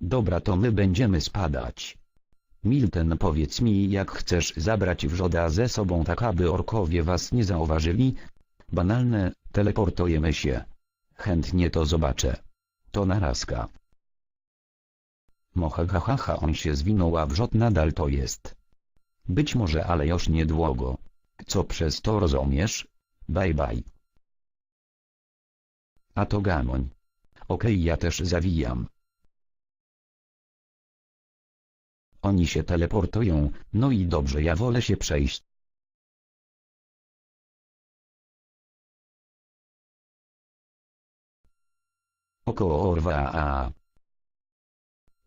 Dobra to my będziemy spadać. Milton powiedz mi jak chcesz zabrać wrzoda ze sobą tak aby orkowie was nie zauważyli? Banalne, teleportujemy się. Chętnie to zobaczę. To narazka. Mocha ha, ha, ha on się zwinął a wrzod nadal to jest. Być może ale już niedługo. Co przez to rozumiesz? Bye bye. A to gamoń. Okej ja też zawijam. Oni się teleportują, no i dobrze ja wolę się przejść. Około orwa a.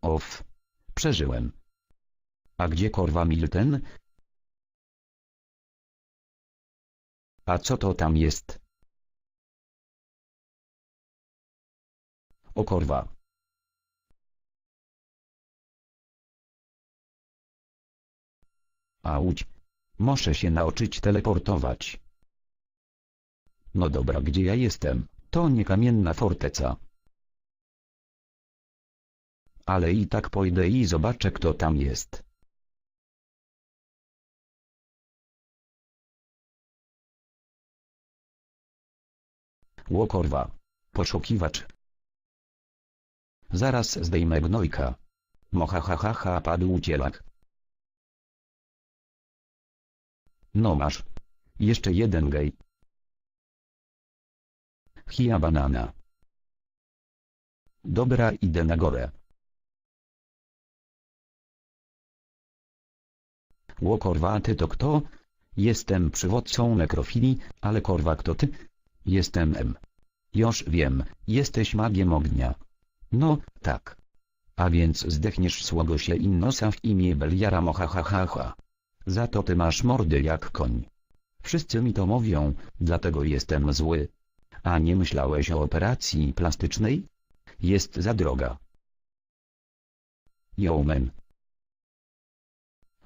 Off. Przeżyłem. A gdzie korwa Milten? A co to tam jest? O korwa. Auć. Muszę się nauczyć teleportować. No dobra gdzie ja jestem? To nie kamienna forteca. Ale i tak pójdę i zobaczę kto tam jest. Łokorwa. Poszukiwacz. Zaraz zdejmę gnojka. Mocha ha ha ha padł cielak. No masz. Jeszcze jeden gej. Hia banana. Dobra idę na górę. Ło korwa ty to kto? Jestem przywódcą nekrofilii, ale korwa kto ty? Jestem M. Już wiem, jesteś magiem ognia. No, tak. A więc zdechniesz słogosie innosa w imię Beliara mocha ha ha ha. Za to ty masz mordy jak koń. Wszyscy mi to mówią, dlatego jestem zły. A nie myślałeś o operacji plastycznej? Jest za droga. Jomen.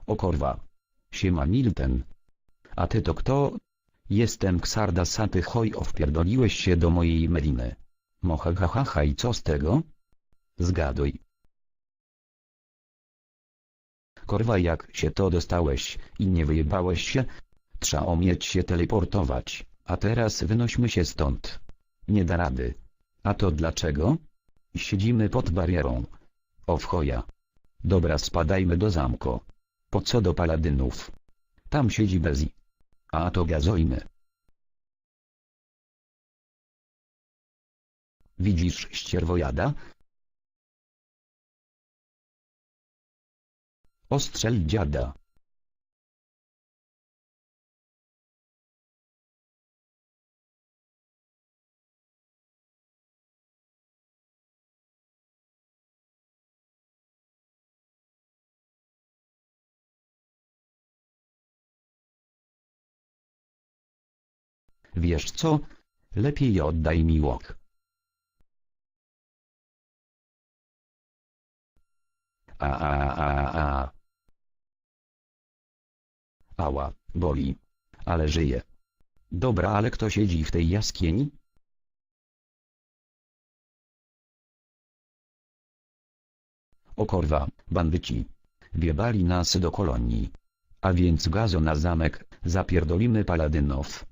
O korwa. Siema Milten. A ty to kto? Jestem Ksarda Saty Hoj wpierdoliłeś się do mojej meliny. Mocha ha ha ha i co z tego? Zgaduj. Korwa jak się to dostałeś i nie wyjebałeś się? Trzeba umieć się teleportować, a teraz wynośmy się stąd. Nie da rady. A to dlaczego? Siedzimy pod barierą. O wchoja. Dobra spadajmy do zamku. Po co do paladynów? Tam siedzi Bezi. A to gazojmy. Widzisz ścierwojada? Ostrzel dziada. Wiesz co? Lepiej oddaj mi łok. A a a a. Ała, boli. Ale żyje. Dobra, ale kto siedzi w tej jaskini? O korwa, bandyci. Wiebali nas do kolonii. A więc gazo na zamek, zapierdolimy paladynów.